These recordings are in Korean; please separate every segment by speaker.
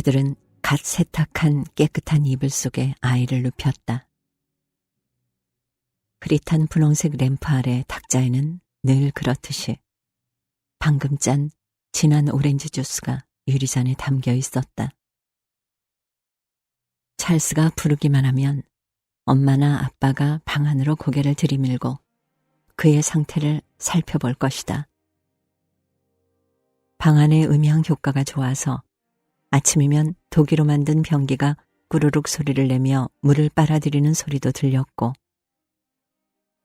Speaker 1: 그들은 갓 세탁한 깨끗한 이불 속에 아이를 눕혔다. 흐릿한 분홍색 램프 아래 탁자에는 늘 그렇듯이 방금 짠 진한 오렌지 주스가 유리잔에 담겨 있었다. 찰스가 부르기만 하면 엄마나 아빠가 방 안으로 고개를 들이밀고 그의 상태를 살펴볼 것이다. 방 안의 음향 효과가 좋아서 아침이면 도기로 만든 변기가 꾸르륵 소리를 내며 물을 빨아들이는 소리도 들렸고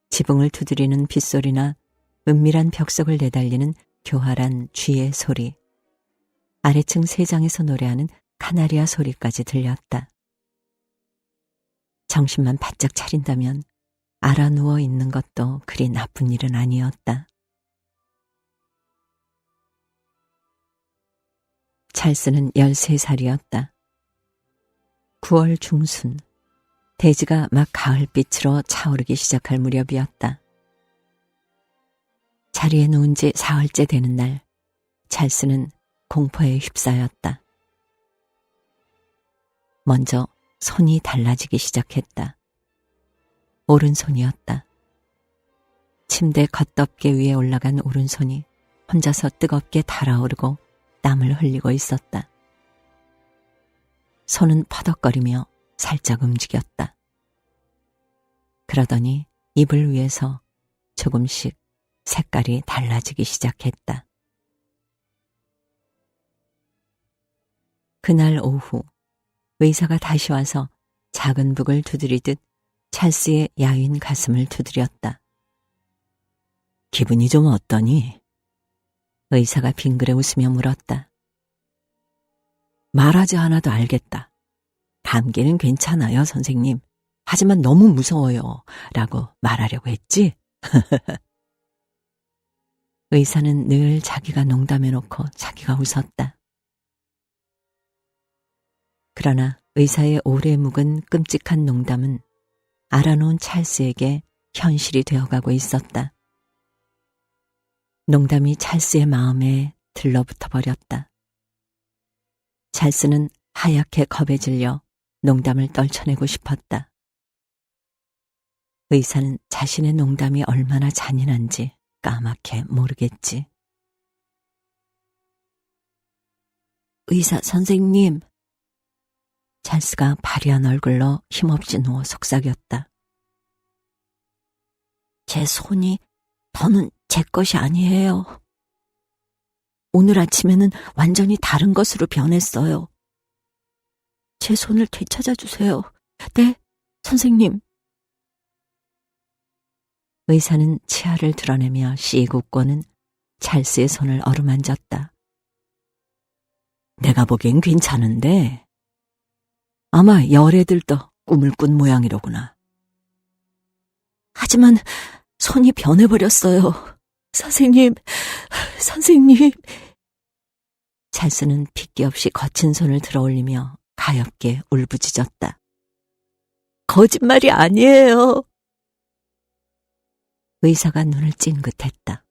Speaker 1: 지붕을 두드리는 빗소리나 은밀한 벽속을 내달리는 교활한 쥐의 소리, 아래층 세장에서 노래하는 카나리아 소리까지 들렸다. 정신만 바짝 차린다면 알아 누워 있는 것도 그리 나쁜 일은 아니었다. 찰스는 13살이었다. 9월 중순, 대지가 막 가을빛으로 차오르기 시작할 무렵이었다. 자리에 누운 지 사흘째 되는 날, 찰스는 공포에 휩싸였다. 먼저 손이 달라지기 시작했다. 오른손이었다. 침대 겉덮개 위에 올라간 오른손이 혼자서 뜨겁게 달아오르고 땀을 흘리고 있었다. 손은 퍼덕거리며 살짝 움직였다. 그러더니 이불 위에서 조금씩 색깔이 달라지기 시작했다. 그날 오후 의사가 다시 와서 작은 북을 두드리듯 찰스의 야윈 가슴을 두드렸다. 기분이 좀 어떠니? 의사가 빙그레 웃으며 물었다. 말하지 않아도 알겠다. 감기는 괜찮아요, 선생님. 하지만 너무 무서워요. 라고 말하려고 했지? 의사는 늘 자기가 농담해놓고 자기가 웃었다. 그러나 의사의 오래 묵은 끔찍한 농담은 알아놓은 찰스에게 현실이 되어가고 있었다. 농담이 찰스의 마음에 들러붙어 버렸다. 찰스는 하얗게 겁에 질려 농담을 떨쳐내고 싶었다. 의사는 자신의 농담이 얼마나 잔인한지 까맣게 모르겠지. 의사 선생님. 찰스가 파리한 얼굴로 힘없이 누워 속삭였다. 제 손이 더는 제 것이 아니에요. 오늘 아침에는 완전히 다른 것으로 변했어요. 제 손을 되찾아 주세요. 네, 선생님. 의사는 치아를 드러내며 씩 웃고는 찰스의 손을 어루만졌다. 내가 보기엔 괜찮은데 아마 열애들도 꿈을 꾼 모양이로구나. 하지만 손이 변해버렸어요. 선생님, 선생님. 찰스는 핏기 없이 거친 손을 들어 올리며 가엽게 울부짖었다. 거짓말이 아니에요. 의사가 눈을 찡긋했다.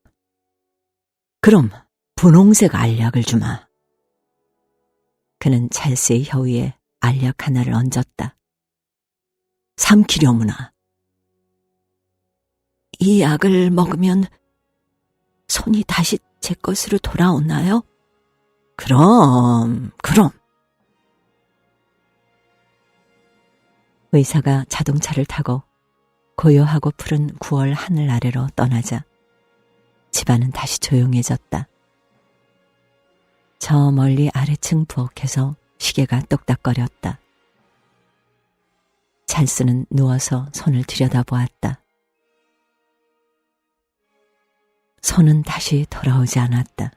Speaker 1: 그럼 분홍색 알약을 주마. 그는 찰스의 혀위에 알약 하나를 얹었다. 삼키려무나. 이 약을 먹으면 손이 다시 제 것으로 돌아오나요? 그럼, 그럼. 의사가 자동차를 타고 고요하고 푸른 9월 하늘 아래로 떠나자 집안은 다시 조용해졌다. 저 멀리 아래층 부엌에서 시계가 똑딱거렸다. 찰스는 누워서 손을 들여다보았다. 손은 다시 돌아오지 않았다.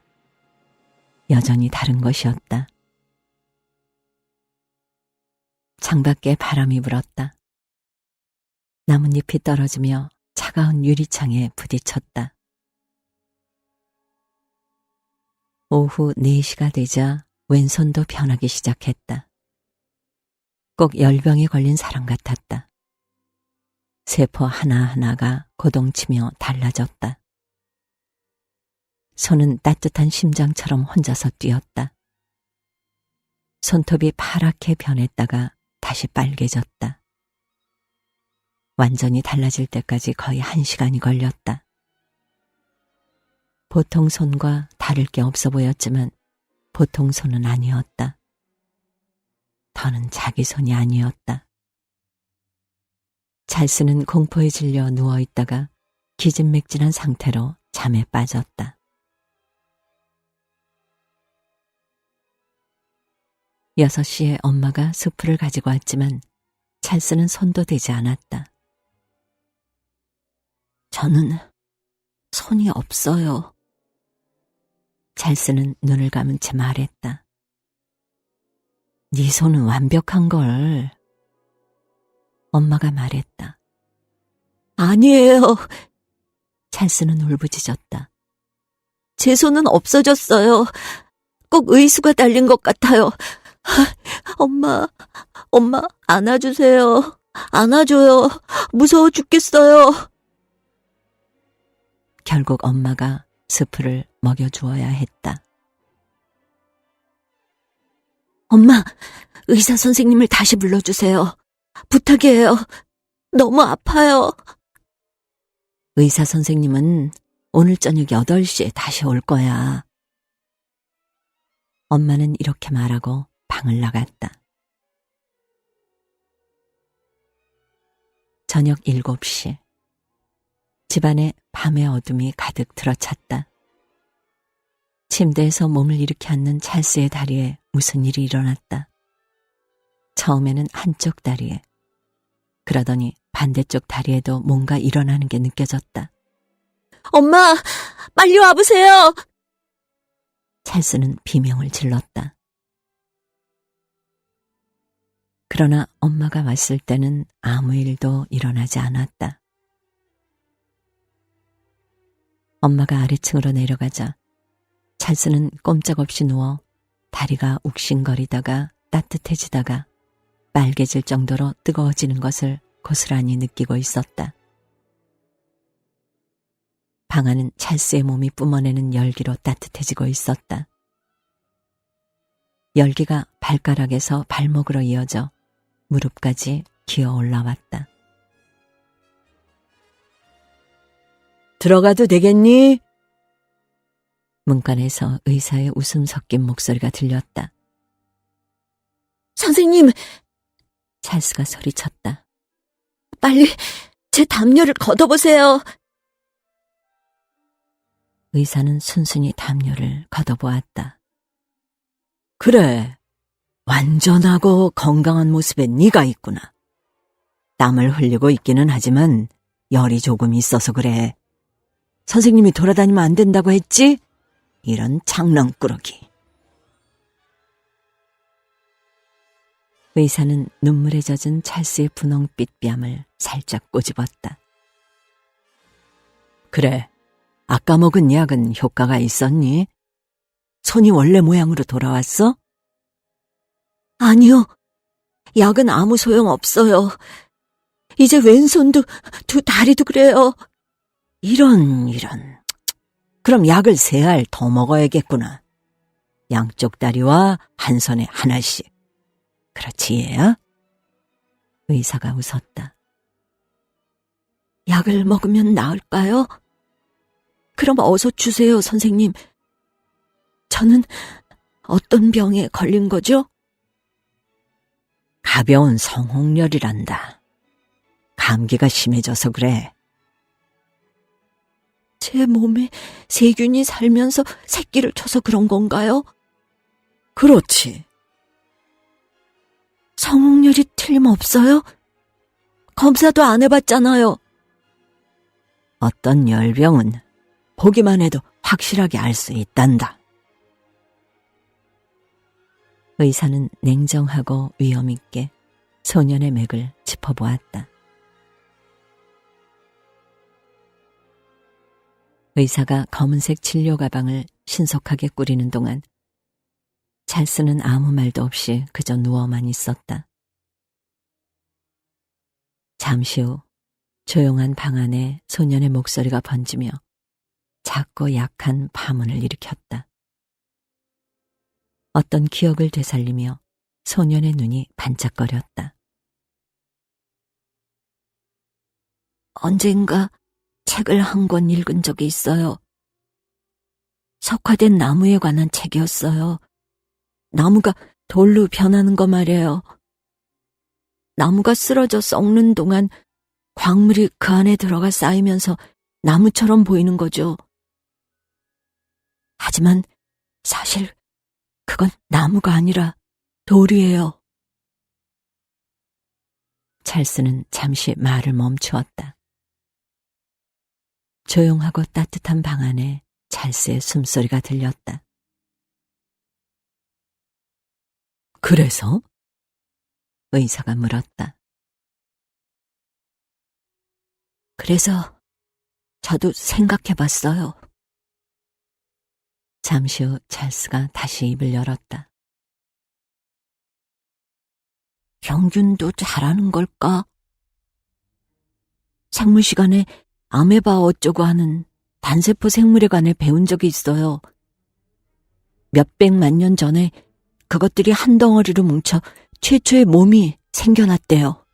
Speaker 1: 여전히 다른 것이었다. 창밖에 바람이 불었다. 나뭇잎이 떨어지며 차가운 유리창에 부딪혔다. 오후 4시가 되자 왼손도 변하기 시작했다. 꼭 열병에 걸린 사람 같았다. 세포 하나하나가 고동치며 달라졌다. 손은 따뜻한 심장처럼 혼자서 뛰었다. 손톱이 파랗게 변했다가 다시 빨개졌다. 완전히 달라질 때까지 거의 한 시간이 걸렸다. 보통 손과 다를 게 없어 보였지만 보통 손은 아니었다. 더는 자기 손이 아니었다. 찰스는 공포에 질려 누워 있다가 기진맥진한 상태로 잠에 빠졌다. 여섯 시에 엄마가 수프를 가지고 왔지만 찰스는 손도 대지 않았다. 저는 손이 없어요. 찰스는 눈을 감은 채 말했다. 네 손은 완벽한 걸. 엄마가 말했다. 아니에요. 찰스는 울부짖었다. 제 손은 없어졌어요. 꼭 의수가 달린 것 같아요. 엄마, 엄마, 안아주세요. 안아줘요. 무서워 죽겠어요. 결국 엄마가 스프를 먹여주어야 했다. 엄마, 의사 선생님을 다시 불러주세요. 부탁이에요. 너무 아파요. 의사 선생님은 오늘 저녁 8시에 다시 올 거야. 엄마는 이렇게 말하고 방을 나갔다. 저녁 7시. 집안에 밤의 어둠이 가득 들어찼다. 침대에서 몸을 일으켜 앉는 찰스의 다리에 무슨 일이 일어났다. 처음에는 한쪽 다리에, 그러더니 반대쪽 다리에도 뭔가 일어나는 게 느껴졌다. 엄마! 빨리 와보세요! 찰스는 비명을 질렀다. 그러나 엄마가 왔을 때는 아무 일도 일어나지 않았다. 엄마가 아래층으로 내려가자 찰스는 꼼짝없이 누워 다리가 욱신거리다가 따뜻해지다가 빨개질 정도로 뜨거워지는 것을 고스란히 느끼고 있었다. 방 안은 찰스의 몸이 뿜어내는 열기로 따뜻해지고 있었다. 열기가 발가락에서 발목으로 이어져 무릎까지 기어 올라왔다. 들어가도 되겠니? 문간에서 의사의 웃음 섞인 목소리가 들렸다. 선생님! 찰스가 소리쳤다. 빨리 제 담요를 걷어보세요. 의사는 순순히 담요를 걷어보았다. 그래, 완전하고 건강한 모습에 네가 있구나. 땀을 흘리고 있기는 하지만 열이 조금 있어서 그래. 선생님이 돌아다니면 안 된다고 했지? 이런 장난꾸러기. 의사는 눈물에 젖은 찰스의 분홍빛 뺨을 살짝 꼬집었다. 그래, 아까 먹은 약은 효과가 있었니? 손이 원래 모양으로 돌아왔어? 아니요. 약은 아무 소용 없어요. 이제 왼손도 두 다리도 그래요. 이런, 이런. 그럼 약을 세 알 더 먹어야겠구나. 양쪽 다리와 한 손에 하나씩. 그렇지, 얘야? 의사가 웃었다. 약을 먹으면 나을까요? 그럼 어서 주세요, 선생님. 저는 어떤 병에 걸린 거죠? 가벼운 성홍열이란다. 감기가 심해져서 그래. 제 몸에 세균이 살면서 새끼를 쳐서 그런 건가요? 그렇지. 성홍열이 틀림없어요? 검사도 안 해봤잖아요. 어떤 열병은 보기만 해도 확실하게 알 수 있단다. 의사는 냉정하고 위험 있게 소년의 맥을 짚어보았다. 의사가 검은색 진료 가방을 신속하게 꾸리는 동안 찰스는 아무 말도 없이 그저 누워만 있었다. 잠시 후 조용한 방 안에 소년의 목소리가 번지며 작고 약한 파문을 일으켰다. 어떤 기억을 되살리며 소년의 눈이 반짝거렸다. 언젠가 책을 한 권 읽은 적이 있어요. 석화된 나무에 관한 책이었어요. 나무가 돌로 변하는 거 말이에요. 나무가 쓰러져 썩는 동안 광물이 그 안에 들어가 쌓이면서 나무처럼 보이는 거죠. 하지만 사실 그건 나무가 아니라 돌이에요. 찰스는 잠시 말을 멈추었다. 조용하고 따뜻한 방 안에 찰스의 숨소리가 들렸다. 그래서? 의사가 물었다. 그래서 저도 생각해 봤어요. 잠시 후 찰스가 다시 입을 열었다. 경균도 잘하는 걸까? 생물 시간에 아메바 어쩌고 하는 단세포 생물에 관해 배운 적이 있어요. 몇백만 년 전에 그것들이 한 덩어리로 뭉쳐 최초의 몸이 생겨났대요.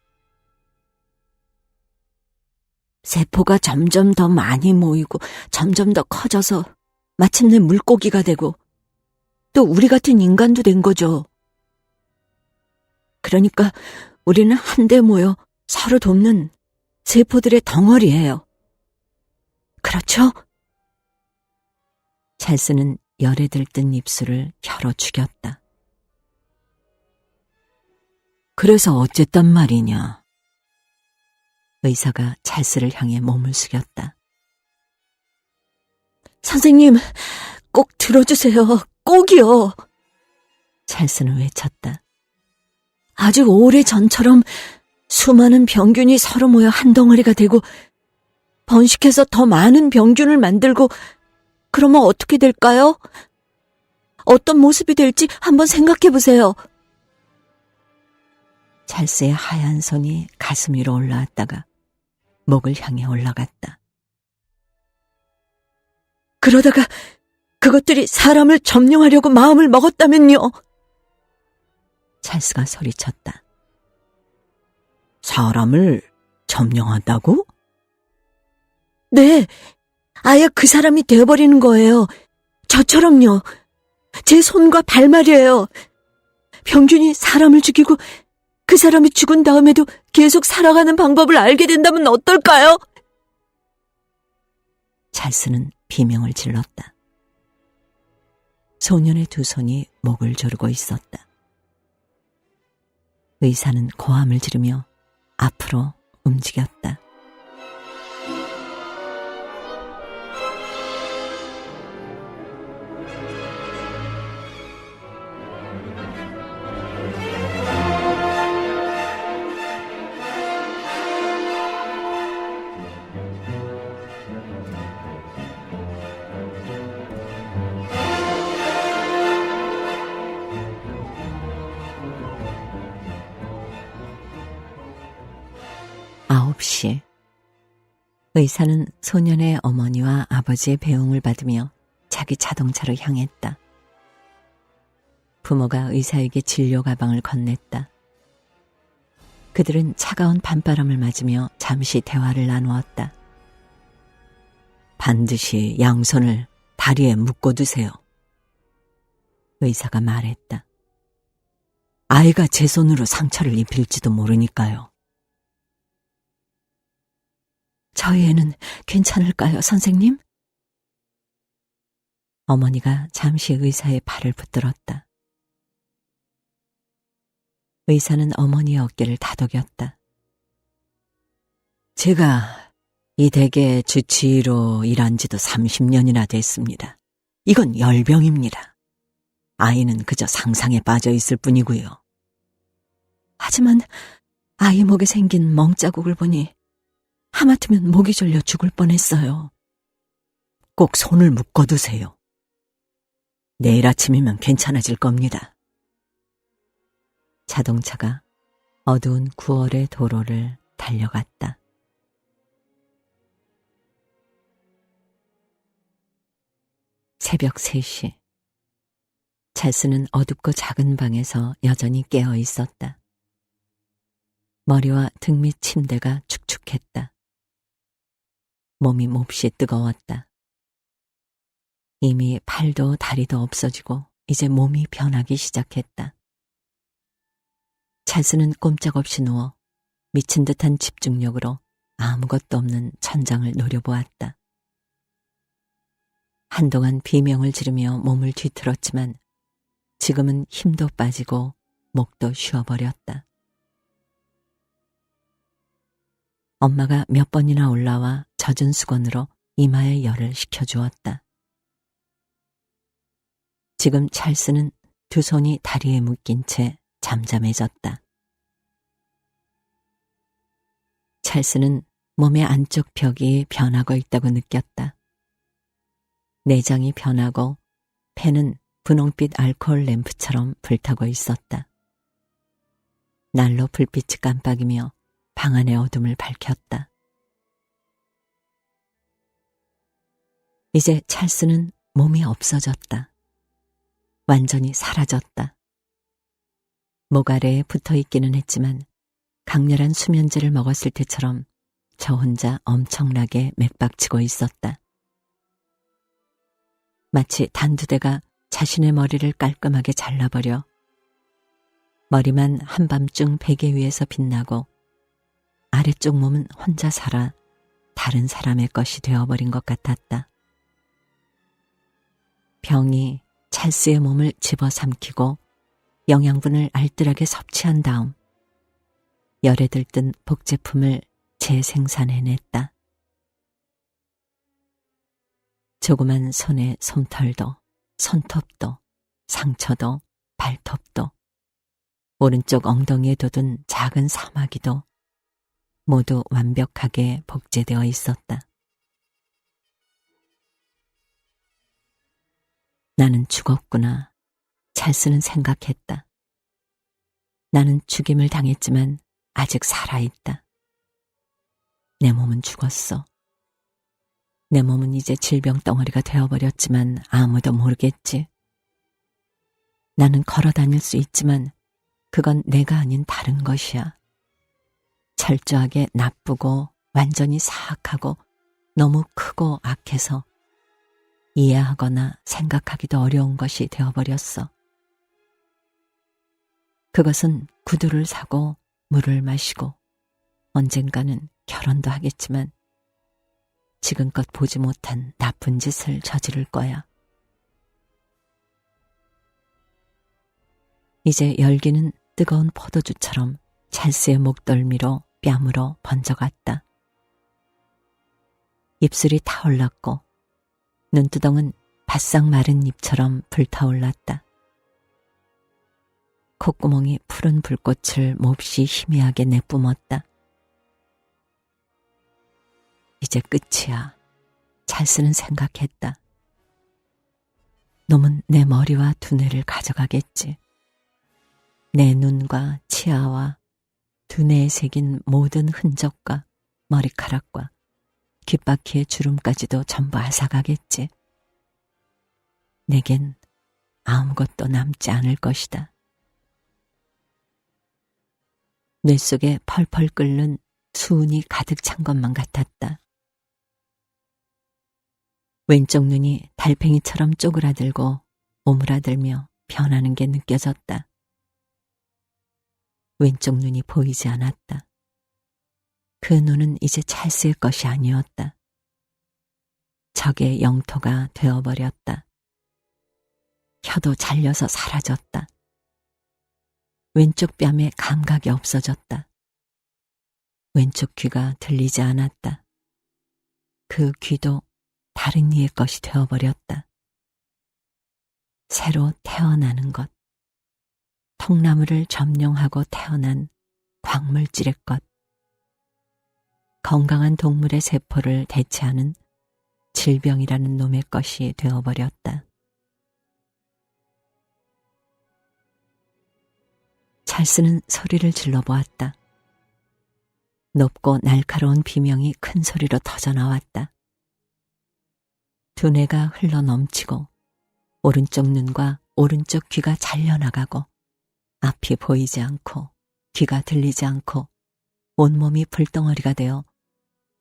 Speaker 1: 세포가 점점 더 많이 모이고 점점 더 커져서 마침내 물고기가 되고 또 우리 같은 인간도 된 거죠. 그러니까 우리는 한데 모여 서로 돕는 세포들의 덩어리예요. 그렇죠? 찰스는 열에 들뜬 입술을 혀로 죽였다. 그래서 어쨌단 말이냐? 의사가 찰스를 향해 몸을 숙였다. 선생님, 꼭 들어주세요. 꼭이요. 찰스는 외쳤다. 아주 오래 전처럼 수많은 병균이 서로 모여 한 덩어리가 되고 번식해서 더 많은 병균을 만들고 그러면 어떻게 될까요? 어떤 모습이 될지 한번 생각해 보세요. 찰스의 하얀 손이 가슴 위로 올라왔다가 목을 향해 올라갔다. 그러다가 그것들이 사람을 점령하려고 마음을 먹었다면요. 찰스가 소리쳤다. 사람을 점령한다고? 네, 아예 그 사람이 되어버리는 거예요. 저처럼요. 제 손과 발 말이에요. 병균이 사람을 죽이고 그 사람이 죽은 다음에도 계속 살아가는 방법을 알게 된다면 어떨까요? 찰스는 비명을 질렀다. 소년의 두 손이 목을 조르고 있었다. 의사는 고함을 지르며 앞으로 움직였다. 의사는 소년의 어머니와 아버지의 배웅을 받으며 자기 자동차로 향했다. 부모가 의사에게 진료 가방을 건넸다. 그들은 차가운 밤바람을 맞으며 잠시 대화를 나누었다. 반드시 양손을 다리에 묶어 두세요. 의사가 말했다. 아이가 제 손으로 상처를 입힐지도 모르니까요. 저희 애는 괜찮을까요, 선생님? 어머니가 잠시 의사의 팔을 붙들었다. 의사는 어머니의 어깨를 다독였다. 제가 이 댁의 주치의로 일한 지도 30년이나 됐습니다. 이건 열병입니다. 아이는 그저 상상에 빠져 있을 뿐이고요. 하지만 아이 목에 생긴 멍자국을 보니 하마터면 목이 졸려 죽을 뻔했어요. 꼭 손을 묶어두세요. 내일 아침이면 괜찮아질 겁니다. 자동차가 어두운 9월의 도로를 달려갔다. 새벽 3시. 찰스는 어둡고 작은 방에서 여전히 깨어 있었다. 머리와 등 밑 침대가 축축했다. 몸이 몹시 뜨거웠다. 이미 팔도 다리도 없어지고 이제 몸이 변하기 시작했다. 찰스는 꼼짝없이 누워 미친 듯한 집중력으로 아무것도 없는 천장을 노려보았다. 한동안 비명을 지르며 몸을 뒤틀었지만 지금은 힘도 빠지고 목도 쉬어버렸다. 엄마가 몇 번이나 올라와 젖은 수건으로 이마에 열을 식혀주었다. 지금 찰스는 두 손이 다리에 묶인 채 잠잠해졌다. 찰스는 몸의 안쪽 벽이 변하고 있다고 느꼈다. 내장이 변하고 폐는 분홍빛 알코올 램프처럼 불타고 있었다. 날로 불빛이 깜빡이며 방 안의 어둠을 밝혔다. 이제 찰스는 몸이 없어졌다. 완전히 사라졌다. 목 아래에 붙어 있기는 했지만 강렬한 수면제를 먹었을 때처럼 저 혼자 엄청나게 맥박치고 있었다. 마치 단두대가 자신의 머리를 깔끔하게 잘라버려 머리만 한밤중 베개 위에서 빛나고 아래쪽 몸은 혼자 살아 다른 사람의 것이 되어버린 것 같았다. 병이 찰스의 몸을 집어삼키고 영양분을 알뜰하게 섭취한 다음 열에 들뜬 복제품을 재생산해냈다. 조그만 손에 솜털도, 손톱도, 상처도, 발톱도, 오른쪽 엉덩이에 돋은 작은 사마귀도 모두 완벽하게 복제되어 있었다. 나는 죽었구나. 찰스는 생각했다. 나는 죽임을 당했지만 아직 살아있다. 내 몸은 죽었어. 내 몸은 이제 질병 덩어리가 되어버렸지만 아무도 모르겠지. 나는 걸어 다닐 수 있지만 그건 내가 아닌 다른 것이야. 철저하게 나쁘고 완전히 사악하고 너무 크고 악해서 이해하거나 생각하기도 어려운 것이 되어버렸어. 그것은 구두를 사고 물을 마시고 언젠가는 결혼도 하겠지만 지금껏 보지 못한 나쁜 짓을 저지를 거야. 이제 열기는 뜨거운 포도주처럼 찰스의 목덜미로 뺨으로 번져갔다. 입술이 타올랐고 눈두덩은 바싹 마른 잎처럼 불타올랐다. 콧구멍이 푸른 불꽃을 몹시 희미하게 내뿜었다. 이제 끝이야. 찰스는 생각했다. 놈은 내 머리와 두뇌를 가져가겠지. 내 눈과 치아와 두뇌에 새긴 모든 흔적과 머리카락과 귓바퀴의 주름까지도 전부 앗아가겠지. 내겐 아무것도 남지 않을 것이다. 뇌 속에 펄펄 끓는 수은이 가득 찬 것만 같았다. 왼쪽 눈이 달팽이처럼 쪼그라들고 오므라들며 변하는 게 느껴졌다. 왼쪽 눈이 보이지 않았다. 그 눈은 이제 찰스의 것이 아니었다. 적의 영토가 되어버렸다. 혀도 잘려서 사라졌다. 왼쪽 뺨에 감각이 없어졌다. 왼쪽 귀가 들리지 않았다. 그 귀도 다른 이의 것이 되어버렸다. 새로 태어나는 것. 통나무를 점령하고 태어난 광물질의 것. 건강한 동물의 세포를 대체하는 질병이라는 놈의 것이 되어버렸다. 찰스는 소리를 질러보았다. 높고 날카로운 비명이 큰 소리로 터져나왔다. 두뇌가 흘러 넘치고 오른쪽 눈과 오른쪽 귀가 잘려나가고 앞이 보이지 않고 귀가 들리지 않고 온몸이 불덩어리가 되어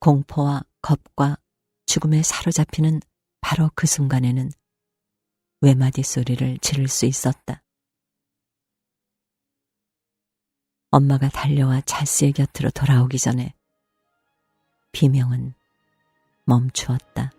Speaker 1: 공포와 겁과 죽음에 사로잡히는 바로 그 순간에는 외마디 소리를 지를 수 있었다. 엄마가 달려와 찰스의 곁으로 돌아오기 전에 비명은 멈추었다.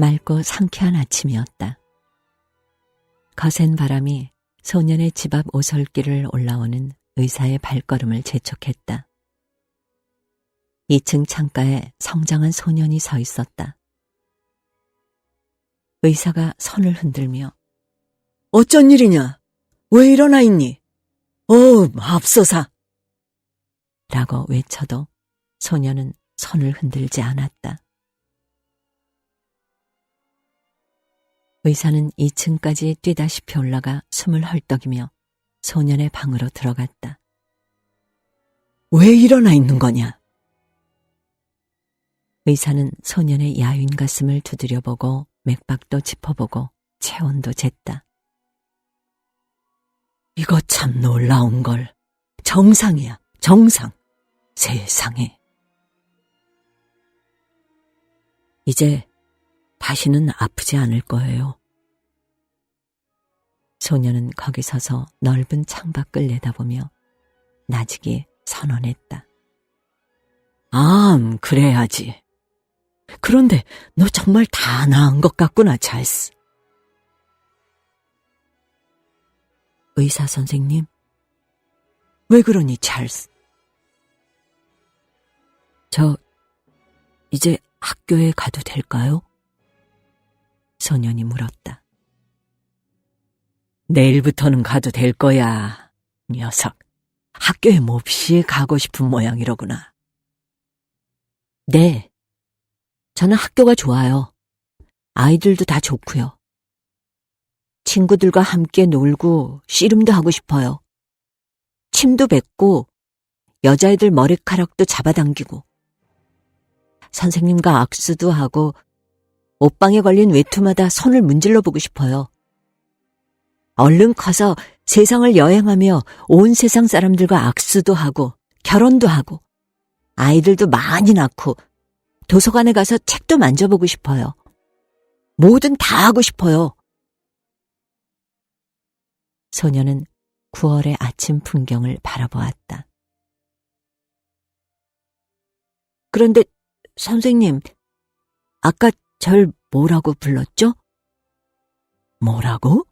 Speaker 1: 맑고 상쾌한 아침이었다. 거센 바람이 소년의 집 앞 오솔길을 올라오는 의사의 발걸음을 재촉했다. 2층 창가에 성장한 소년이 서 있었다. 의사가 손을 흔들며
Speaker 2: 어쩐 일이냐? 왜 일어나 있니? 어, 맙소사.
Speaker 1: 라고 외쳐도 소년은 손을 흔들지 않았다. 의사는 2층까지 뛰다시피 올라가 숨을 헐떡이며 소년의 방으로 들어갔다.
Speaker 2: 왜 일어나 있는 거냐?
Speaker 1: 의사는 소년의 야윈 가슴을 두드려보고 맥박도 짚어보고 체온도 쟀다.
Speaker 2: 이거 참 놀라운 걸. 정상이야, 정상. 세상에. 이제 다시는 아프지 않을 거예요.
Speaker 1: 소년은 거기 서서 넓은 창밖을 내다보며 나직이 선언했다.
Speaker 2: 암, 그래야지. 그런데 너 정말 다 나은 것 같구나, 찰스.
Speaker 1: 의사 선생님,
Speaker 2: 왜 그러니, 찰스?
Speaker 1: 저 이제 학교에 가도 될까요? 소년이 물었다.
Speaker 2: 내일부터는 가도 될 거야, 녀석. 학교에 몹시 가고 싶은 모양이로구나.
Speaker 1: 네. 저는 학교가 좋아요. 아이들도 다 좋고요. 친구들과 함께 놀고 씨름도 하고 싶어요. 침도 뱉고 여자애들 머리카락도 잡아당기고 선생님과 악수도 하고 옷방에 걸린 외투마다 손을 문질러 보고 싶어요. 얼른 커서 세상을 여행하며 온 세상 사람들과 악수도 하고 결혼도 하고 아이들도 많이 낳고 도서관에 가서 책도 만져보고 싶어요. 뭐든 다 하고 싶어요. 소녀는 9월의 아침 풍경을 바라보았다. 그런데 선생님, 아까 절 뭐라고 불렀죠?
Speaker 2: 뭐라고?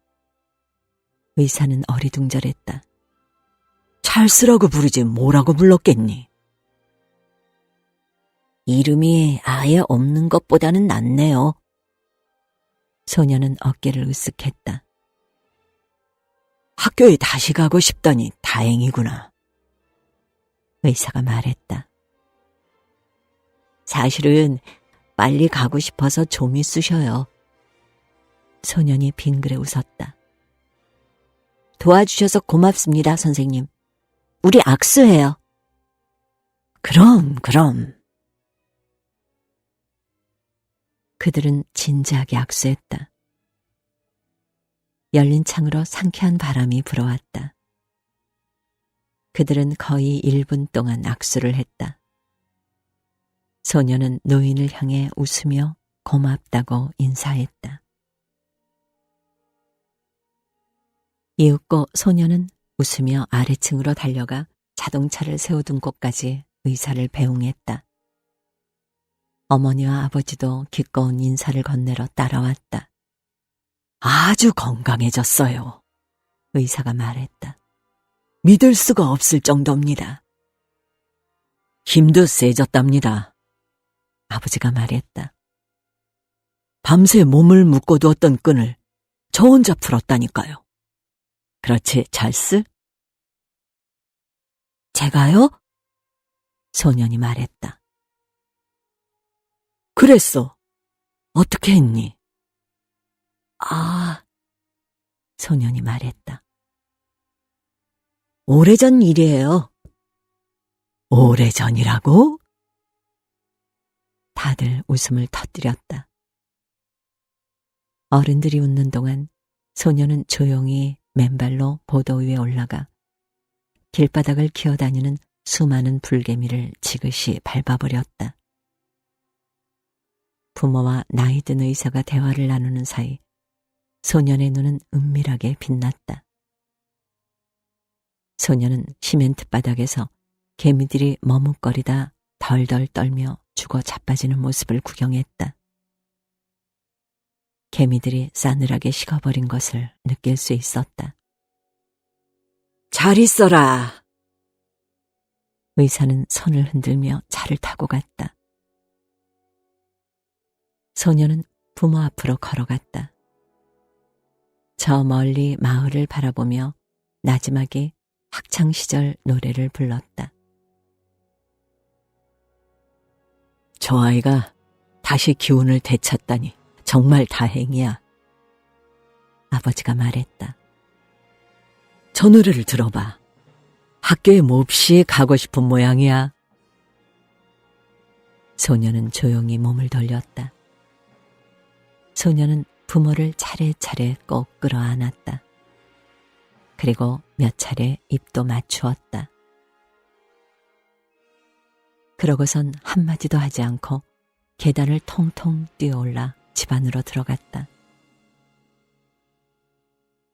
Speaker 1: 의사는 어리둥절했다.
Speaker 2: 찰스라고 부르지 뭐라고 불렀겠니?
Speaker 1: 이름이 아예 없는 것보다는 낫네요. 소녀는 어깨를 으쓱했다.
Speaker 2: 학교에 다시 가고 싶다니 다행이구나.
Speaker 1: 의사가 말했다. 사실은 빨리 가고 싶어서 좀이 쑤셔요. 소년이 빙그레 웃었다. 도와주셔서 고맙습니다, 선생님. 우리 악수해요.
Speaker 2: 그럼, 그럼.
Speaker 1: 그들은 진지하게 악수했다. 열린 창으로 상쾌한 바람이 불어왔다. 그들은 거의 1분 동안 악수를 했다. 소녀는 노인을 향해 웃으며 고맙다고 인사했다. 이윽고 소녀는 웃으며 아래층으로 달려가 자동차를 세워둔 곳까지 의사를 배웅했다. 어머니와 아버지도 기꺼운 인사를 건네러 따라왔다.
Speaker 2: 아주 건강해졌어요.
Speaker 1: 의사가 말했다.
Speaker 2: 믿을 수가 없을 정도입니다. 힘도 세졌답니다.
Speaker 1: 아버지가 말했다.
Speaker 2: 밤새 몸을 묶어두었던 끈을 저 혼자 풀었다니까요. 그렇지, 찰스? 제가요?
Speaker 1: 소년이 말했다.
Speaker 2: 그랬어. 어떻게 했니?
Speaker 1: 아, 소년이 말했다.
Speaker 2: 오래전 일이에요. 오래전이라고?
Speaker 1: 다들 웃음을 터뜨렸다. 어른들이 웃는 동안 소녀는 조용히 맨발로 보도 위에 올라가 길바닥을 기어다니는 수많은 불개미를 지그시 밟아버렸다. 부모와 나이 든 의사가 대화를 나누는 사이 소년의 눈은 은밀하게 빛났다. 소년은 시멘트 바닥에서 개미들이 머뭇거리다 덜덜 떨며 죽어 자빠지는 모습을 구경했다. 개미들이 싸늘하게 식어버린 것을 느낄 수 있었다.
Speaker 2: 잘 있어라.
Speaker 1: 의사는 손을 흔들며 차를 타고 갔다. 소녀는 부모 앞으로 걸어갔다. 저 멀리 마을을 바라보며 나지막이 학창시절 노래를 불렀다.
Speaker 2: 저 아이가 다시 기운을 되찾다니 정말 다행이야.
Speaker 1: 아버지가 말했다.
Speaker 2: 저 노래를 들어봐. 학교에 몹시 가고 싶은 모양이야.
Speaker 1: 소녀는 조용히 몸을 돌렸다. 소녀는 부모를 차례차례 꼭 끌어안았다. 그리고 몇 차례 입도 맞추었다. 그러고선 한마디도 하지 않고 계단을 통통 뛰어올라 집 안으로 들어갔다.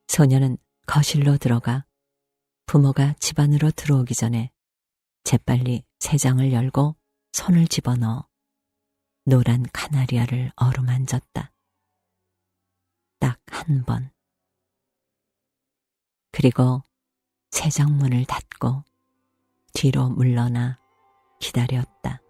Speaker 1: 소녀는 거실로 들어가 부모가 집 안으로 들어오기 전에 재빨리 새장을 열고 손을 집어넣어 노란 카나리아를 어루만졌다. 딱 한 번. 그리고 새장문을 닫고 뒤로 물러나 기다렸다.